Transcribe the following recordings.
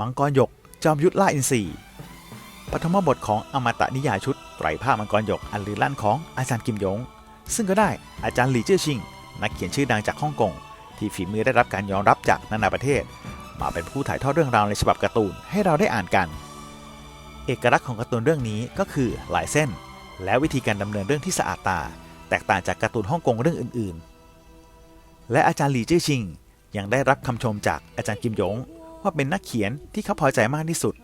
มังกรหยกจอมยุทธล่าอินทรีปฐมบทของอมตะนิยายชุดไตรภาคมังกรหยกอันลือลั่นของอาจารย์กิมยง ซึ่งก็ได้อาจารย์หลี่เจ้อชิง นักเขียนชื่อดังจากฮ่องกง ที่ฝีมือได้รับการยอมรับจากนานาประเทศ มาเป็นผู้ถ่ายทอดเรื่องราวในฉบับการ์ตูนให้เราได้อ่านกัน เอกลักษณ์ของการ์ตูนเรื่องนี้ก็คือลายเส้น และวิธีการดำเนินเรื่องที่สะอาดตา แตกต่างจากการ์ตูนฮ่องกงเรื่องอื่น ๆ และอาจารย์หลี่เจ้อชิง ยังได้รับคำชมจากอาจารย์กิมยง ว่าเป็นนักเขียนที่เขาพอใจมากที่สุด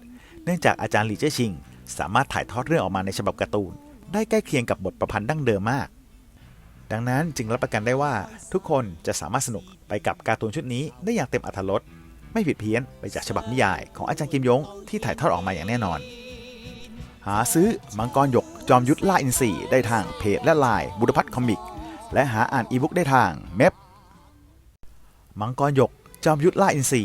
เนื่องจากอาจารย์หลี่เจ้ชิง สามารถถ่ายทอดเรื่องออกมาในฉบับการ์ตูน ได้ใกล้เคียงกับบทประพันธ์ดั้งเดิมมาก ดังนั้นจึงรับประกันได้ว่าทุกคนจะสามารถสนุกไปกับการ์ตูนชุดนี้ได้อย่างเต็มอรรถรสไม่ผิดเพี้ยนไปจากฉบับนิยายของอาจารย์กิมยงที่ถ่ายทอดออกมาอย่างแน่นอน หาซื้อมังกรหยกจอมยุทธล่าอินทรีได้ทางเพจและไลน์บุรพัฒน์คอมิก และหาอ่านอีบุ๊กได้ทางเมพมังกรหยกจอมยุทธล่าอินทรี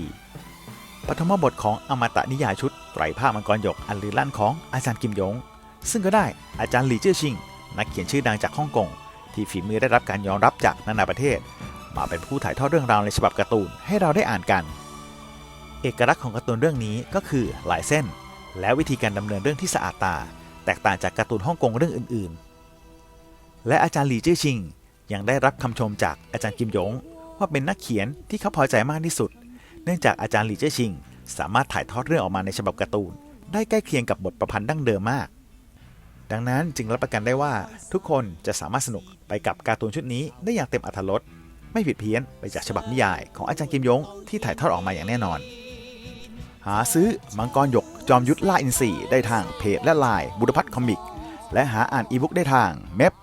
ปฐมบทของอมตะนิยายชุดไตรภาคมังกรหยกอันลือลั่นของอาจารย์กิมยง ซึ่งก็ได้อาจารย์หลี่เจิ้อชิง นักเขียนชื่อดังจากฮ่องกง ที่ฝีมือได้รับการยอมรับจากนานาประเทศ มาเป็นผู้ถ่ายทอดเรื่องราวในฉบับการ์ตูนให้เราได้อ่านกัน เอกลักษณ์ของการ์ตูนเรื่องนี้ก็คือหลายเส้น และวิธีการดำเนินเรื่องที่สะอาดตา แตกต่างจากการ์ตูนฮ่องกงเรื่องอื่น ๆ และอาจารย์หลี่เจิ้อชิง ยังได้รับคำชมจากอาจารย์กิมยง ว่าเป็นนักเขียนที่เขาพอใจมากที่สุด เนื่องจากอาจารย์หลี่เจ้ชิง สามารถถ่ายทอดเรื่องออกมาในฉบับการ์ตูน ได้ใกล้เคียงกับบทประพันธ์ดั้งเดิมมาก ดังนั้นจึงรับประกันได้ว่าทุกคนจะสามารถสนุกไปกับการ์ตูนชุดนี้ได้อย่างเต็มอรรถรสไม่ผิดเพี้ยนไปจากฉบับนิยายของอาจารย์กิมยงที่ถ่ายทอดออกมาอย่างแน่นอน หาซื้อมังกรหยกจอมยุทธล่าอินทรีได้ทางเพจและไลน์บุรพัฒน์คอมิก และหาอ่านอีบุ๊กได้ทางเมพ